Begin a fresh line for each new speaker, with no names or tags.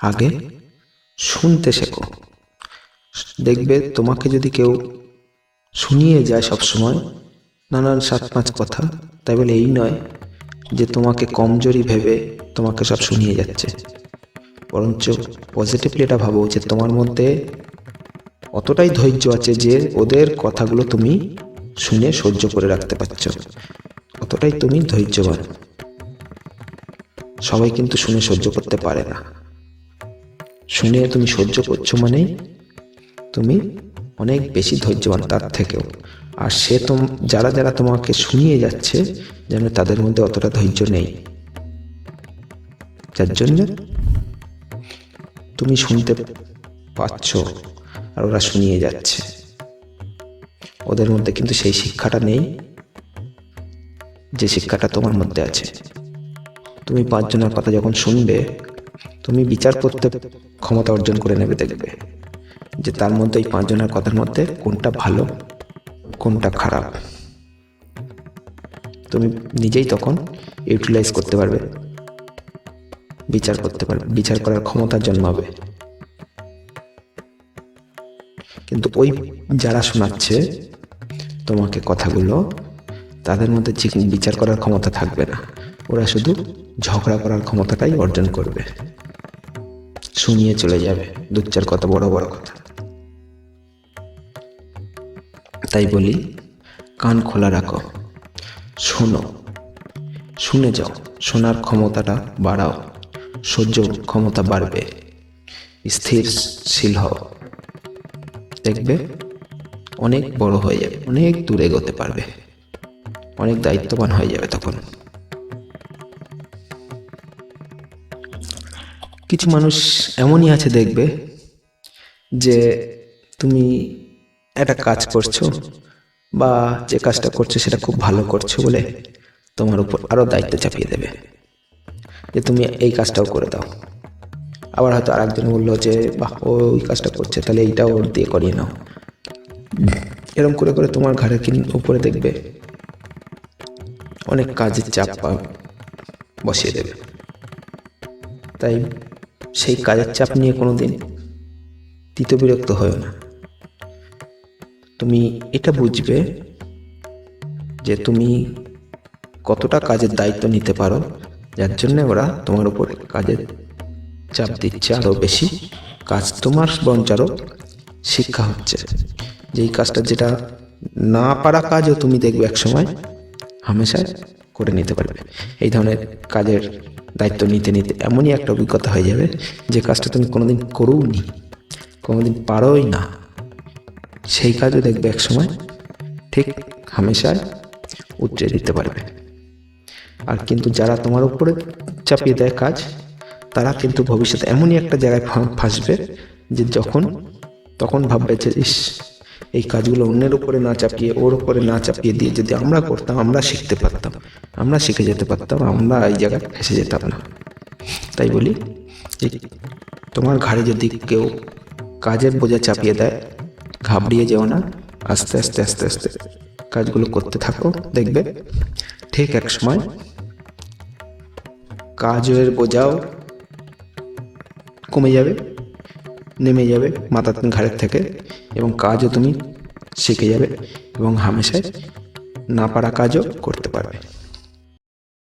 আগে শুনতে শেখো। দেখবে তোমাকে যদি কেউ শুনিয়ে যায় সব সময় নানান সাত পাঁচ কথা, তাই বলে এই নয় যে তোমাকে কমজোরি ভেবে তোমাকে সব শুনিয়ে যাচ্ছে। বরঞ্চ পজিটিভলি এটা ভাবো যে তোমার মধ্যে অতটাই ধৈর্য আছে যে ওদের কথাগুলো তুমি শুনে সহ্য করে রাখতে পারছ। অতটাই তুমি ধৈর্যবান। সবাই কিন্তু শুনে সহ্য করতে পারে না। শুনে তুমি সহ্য করছ মানেই তুমি অনেক বেশি ধৈর্যবান তার থেকেও। আর সে তোম, যারা যারা তোমাকে শুনিয়ে যাচ্ছে, যেন তাদের মধ্যে অতটা ধৈর্য নেই। যার জন্য তুমি শুনতে পাচ্ছ আর ওরা শুনিয়ে যাচ্ছে। ওদের মধ্যে কিন্তু সেই শিক্ষাটা নেই, যে শিক্ষাটা তোমার মধ্যে আছে। তুমি পাঁচজনের কথা যখন শুনবে তুমি বিচার করতে ক্ষমতা অর্জন করে নেবে দেখবে যে তার মধ্যে এই পাঁচজনের কথার মধ্যে কোনটা ভালো, কোনটা খারাপ। তুমি নিজেই তখন ইউটিলাইজ করতে পারবে। বিচার করতে পারবে, বিচার করার ক্ষমতা জন্মাবে। কিন্তু ওই যারা শোনাচ্ছে তোমাকে কথাগুলো, তাদের মধ্যে বিচার করার ক্ষমতা থাকবে না। ওরা শুধু ঝগড়া করার ক্ষমতাটাই অর্জন করবে। শুনিয়ে চলে যাবে। দু চার কথা বড় বড় কথা। তাই বলি, কান খোলা রাখো। শোনো। শুনে যাও, শোনার ক্ষমতাটা বাড়াও। সহ্য ক্ষমতা বাড়বে। স্থিরশীল হও। দেখবে, অনেক বড় হয়ে যাবে, অনেক দূরে এগোতে পারবে। অনেক দায়িত্ববান হয়ে যাবে তখন। কিছু মানুষ এমনই আছে দেখবে যে তুমি একটা কাজ করছ বা যে কাজটা করছ সেটা খুব ভালো করছ বলে তোমার উপর আরও দায়িত্ব চাপিয়ে দেবে। যে তুমি এই কাজটাও করে দাও। আবার হয়তো আরেকজন বলল যে, বাহ, ও ওই কাজটা করছে, তাহলে এইটাও ওর দিয়ে করিয়ে নাও। এরকম করে করে তোমার ঘাড়ের কিন, উপরে দেখবে অনেক কাজের চাপ বসিয়ে দেবে। তাই সেই কাজের চাপ নিয়ে কোনো দিন বিরক্ত হয় না। তুমি এটা বুঝবে যে তুমি কতটা কাজের দায়িত্ব নিতে পারো যার জন্য ওরা তোমার উপর কাজের চাপ দিচ্ছে আরও বেশি। কাজ তোমার বরঞ্চ আরও শিক্ষা হচ্ছে। যেই কাজটা যেটা না পারা কাজও তুমি দেখবে এক সময় হামেশায় করে নিতে পারবে। এই ধরনের কাজের দায়িত্ব নিতে নিতে এমনই একটা অভিজ্ঞতা হয়ে যাবে যে কাজটা তুমি কোনোদিন করোনি কোনোদিন পারোই না। সেই কাজও দেখবে এক সময় ঠিক হামেশায় উতরে দিতে পারবে। আর কিন্তু যারা তোমার উপরে চাপিয়ে দেয় কাজ, তারা কিন্তু ভবিষ্যতে এমনই একটা জায়গায় ফাঁসবে যে যখন, তখন ভাববে যে, ইস এই কাজগুলো অন্যের উপরে না চাপিয়ে ওর উপরে না চাপিয়ে দিয়ে যদি আমরা করতাম, আমরা শিখতে পারতাম। আমরা শিখে যেতে পারতাম, আমরা এই জায়গায় ফেসে যেতাম না। তাই বলি তোমার ঘাড়ে যদি কেউ কাজের বোঝা চাপিয়ে দেয়, ঘাবড়িয়ে যেও না। আস্তে আস্তে আস্তে আস্তে কাজগুলো করতে থাকো, দেখবে ঠিক এক সময় কাজের বোঝাও কমে যাবে, নেমে যাবে মাথা ঘাড়ের থেকে। এবং কাজও তুমি শিখে যাবে এবং হামেশায় না পারা কাজও করতে পারবে।